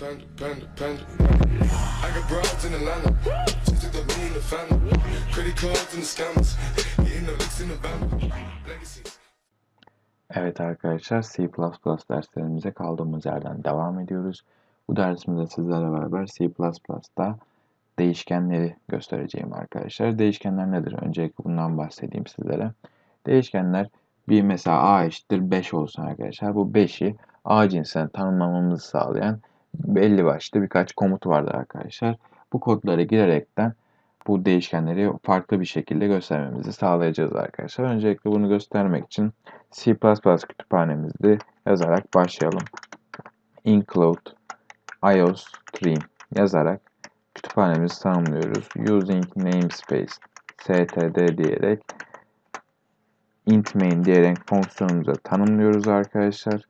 Panda, panda, panda. I got broads in Atlanta. Just took lean in the family. Credit cards and the scammers. Hitting the licks in the van. Legacies. Evet arkadaşlar C++ derslerimize kaldığımız yerden devam ediyoruz. Bu dersimizde sizlerle beraber C++'da değişkenleri göstereceğim arkadaşlar. Değişkenler nedir? Öncelikle bundan bahsedeyim sizlere. Değişkenler bir mesela a eşittir 5 olsun arkadaşlar. Bu 5'i a cinsinden tanımlamamızı sağlayan belli başlı birkaç komut vardır arkadaşlar. Bu kodlara girerekten bu değişkenleri farklı bir şekilde göstermemizi sağlayacağız arkadaşlar. Öncelikle bunu göstermek için C++ kütüphanemizde yazarak başlayalım. include iostream yazarak kütüphanemizi tanımlıyoruz. Using namespace std diyerek int main diyerek fonksiyonumuzu tanımlıyoruz arkadaşlar.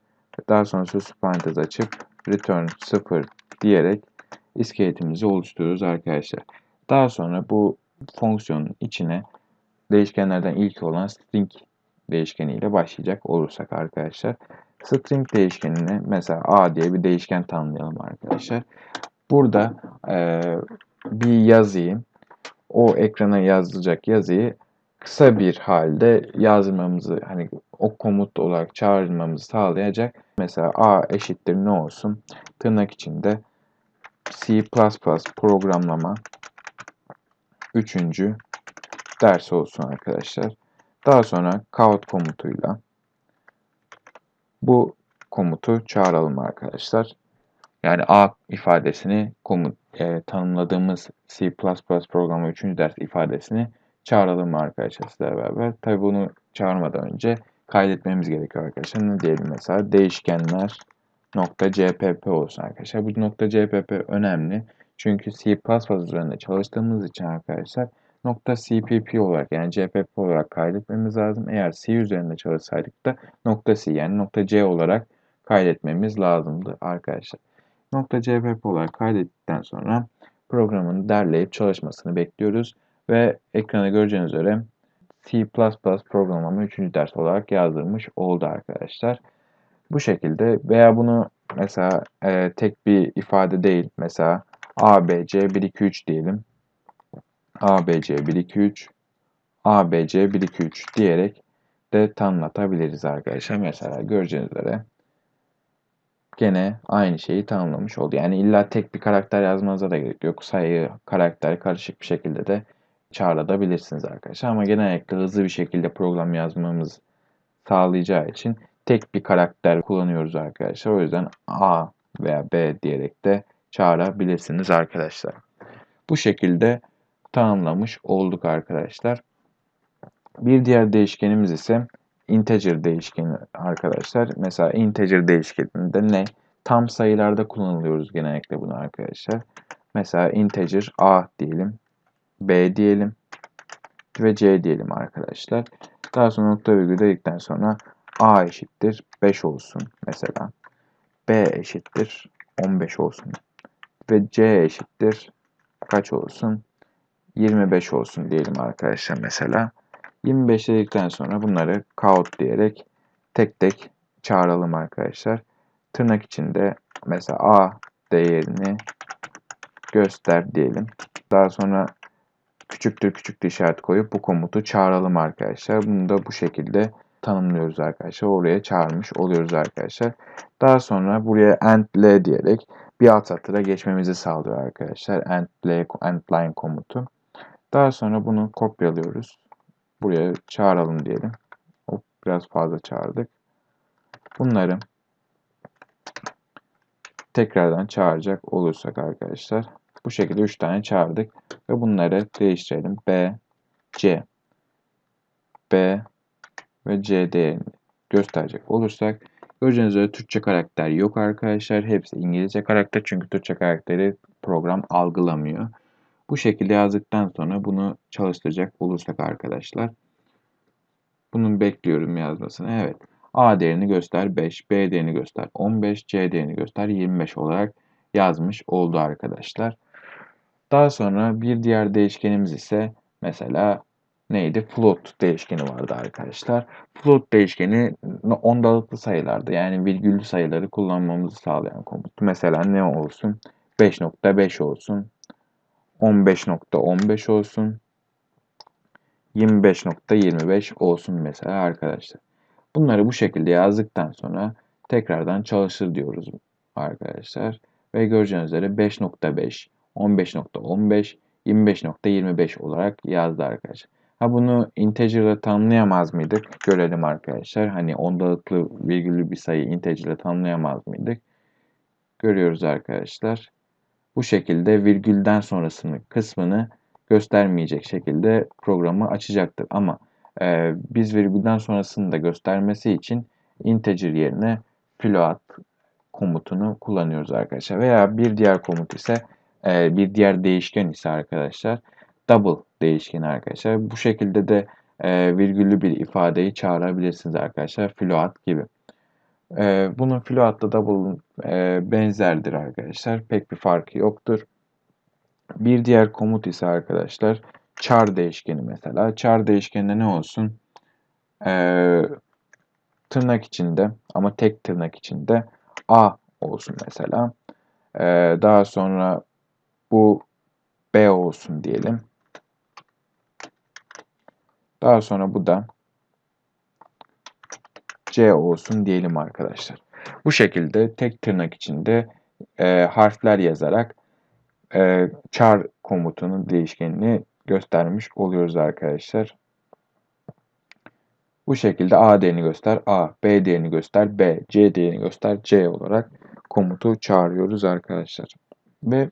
Daha sonra parantez açıp return 0 diyerek iskeletimizi oluşturuyoruz arkadaşlar. Daha sonra bu fonksiyonun içine değişkenlerden ilk olan string değişkeniyle başlayacak olursak arkadaşlar. String değişkenine mesela a diye bir değişken tanımlayalım arkadaşlar. Burada e, bir yazıyı o ekrana yazacak yazıyı kısa bir halde yazmamızı hani o komut olarak çağırmamızı sağlayacak. Mesela a eşittir ne olsun? Tırnak içinde C++ programlama üçüncü ders olsun arkadaşlar. Daha sonra count komutuyla bu komutu çağıralım arkadaşlar. Yani A ifadesini komut e, tanımladığımız C++ programı 3. ders ifadesini çağıralım arkadaşlar sizlerle beraber. Tabi bunu çağırmadan önce kaydetmemiz gerekiyor arkadaşlar. Ne diyelim mesela değişkenler nokta .cpp olsun arkadaşlar. Bu nokta .cpp önemli. Çünkü C++ üzerinde çalıştığımız için arkadaşlar nokta .cpp olarak yani cpp olarak kaydetmemiz lazım. Eğer C üzerinde çalışsaydık da nokta .c yani nokta .c olarak kaydetmemiz lazımdı arkadaşlar. Nokta .cpp olarak kaydettikten sonra programın derleyip çalışmasını bekliyoruz. Ve ekranda göreceğiniz üzere C++ programlama 3. ders olarak yazdırmış oldu arkadaşlar. Bu şekilde veya bunu mesela e, tek bir ifade değil mesela ABC 1 2 3 diyelim. ABC 1 2 3 ABC 1 2 3 diyerek de tanımlatabiliriz arkadaşlar. Mesela göreceğiniz üzere gene aynı şeyi tanımlamış oldu. Yani illa tek bir karakter yazmanıza da gerek yok. Sayı, karakter karışık bir şekilde de çağrılabilirsiniz arkadaşlar. Ama genellikle hızlı bir şekilde program yazmamız sağlayacağı için tek bir karakter kullanıyoruz arkadaşlar. O yüzden A veya B diyerek de çağırabilirsiniz arkadaşlar. Bu şekilde tanımlamış olduk arkadaşlar. Bir diğer değişkenimiz ise integer değişkeni arkadaşlar. Mesela integer değişkeninde ne? Tam sayılarda kullanılıyoruz genellikle bunu arkadaşlar. Mesela integer a diyelim, b diyelim ve c diyelim arkadaşlar. Daha sonra nokta virgül dedikten sonra a eşittir 5 olsun mesela. b eşittir 15 olsun ve c eşittir kaç olsun? 25 olsun diyelim arkadaşlar mesela. 25 dedikten sonra bunları count diyerek tek tek çağıralım arkadaşlar. Tırnak içinde mesela a değerini göster diyelim. Daha sonra küçüktür küçüktür işaret koyup bu komutu çağıralım arkadaşlar. Bunu da bu şekilde tanımlıyoruz arkadaşlar. Oraya çağırmış oluyoruz arkadaşlar. Daha sonra buraya end l diyerek bir alt satıra geçmemizi sağlıyor arkadaşlar. End l end line komutu. Daha sonra bunu kopyalıyoruz. Buraya çağıralım diyelim. Hop, biraz fazla çağırdık. Bunları tekrardan çağıracak olursak arkadaşlar. Bu şekilde 3 tane çağırdık. Ve bunları değiştirelim. B, C, B ve C değerini gösterecek olursak göreceğiniz üzere Türkçe karakter yok arkadaşlar. Hepsi İngilizce karakter çünkü Türkçe karakteri program algılamıyor. Bu şekilde yazdıktan sonra bunu çalıştıracak olursak arkadaşlar. Bunun bekliyorum yazmasını. Evet. A değerini göster 5, B değerini göster 15, C değerini göster 25 olarak yazmış oldu arkadaşlar. Daha sonra bir diğer değişkenimiz ise mesela neydi? Float değişkeni vardı arkadaşlar. Float değişkeni ondalıklı sayılarda yani virgüllü sayıları kullanmamızı sağlayan komut. Mesela ne olsun? 5.5 olsun. 15.15 olsun. 25.25 olsun mesela arkadaşlar. Bunları bu şekilde yazdıktan sonra tekrardan çalışır diyoruz arkadaşlar. Ve göreceğiniz üzere 5.5, 15.15, 25.25 olarak yazdı arkadaşlar. Ha bunu integer ile tanımlayamaz mıydık? Görelim arkadaşlar. Hani ondalıklı virgüllü bir sayı integer ile tanımlayamaz mıydık? Görüyoruz arkadaşlar. Bu şekilde virgülden sonrasını kısmını göstermeyecek şekilde programı açacaktır. Ama e, biz virgülden sonrasını da göstermesi için integer yerine float komutunu kullanıyoruz arkadaşlar. Veya bir diğer komut ise e, bir diğer değişken ise arkadaşlar double değişkeni arkadaşlar. Bu şekilde de e, virgüllü bir ifadeyi çağırabilirsiniz arkadaşlar. Float gibi. E, bunun floatla double e, benzerdir arkadaşlar. Pek bir farkı yoktur. Bir diğer komut ise arkadaşlar char değişkeni mesela. Char değişkeninde ne olsun? Ee, tırnak içinde ama tek tırnak içinde a olsun mesela. Ee, daha sonra bu b olsun diyelim. Daha sonra bu da c olsun diyelim arkadaşlar. Bu şekilde tek tırnak içinde e, harfler yazarak e, char komutunun değişkenini göstermiş oluyoruz arkadaşlar. Bu şekilde A değerini göster A, B değerini göster B, C değerini göster C olarak komutu çağırıyoruz arkadaşlar. Ve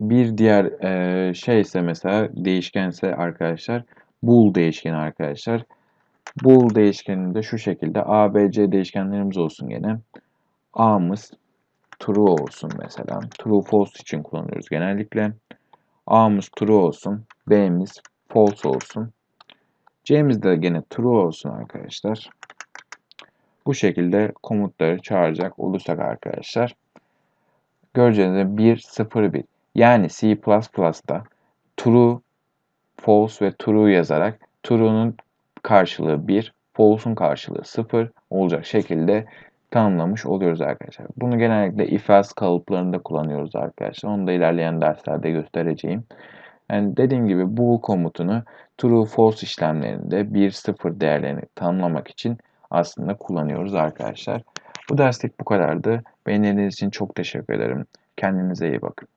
bir diğer e, şey ise mesela değişkense arkadaşlar bool değişkeni arkadaşlar. Bool değişkeninde şu şekilde A, B, C değişkenlerimiz olsun gene. A'mız true olsun mesela. True false için kullanıyoruz genellikle. A'mız true olsun. B'miz false olsun. C'miz de gene true olsun arkadaşlar. Bu şekilde komutları çağıracak olursak arkadaşlar. Göreceğiniz gibi 1, 0, 1. Yani C++'da true, false ve true yazarak true'nun karşılığı 1, false'un karşılığı 0 olacak şekilde tanımlamış oluyoruz arkadaşlar. Bunu genellikle if else kalıplarında kullanıyoruz arkadaşlar. Onu da ilerleyen derslerde göstereceğim. Yani dediğim gibi bu komutunu true false işlemlerinde 1-0 değerlerini tanımlamak için aslında kullanıyoruz arkadaşlar. Bu derslik bu kadardı. Beğendiğiniz için çok teşekkür ederim. Kendinize iyi bakın.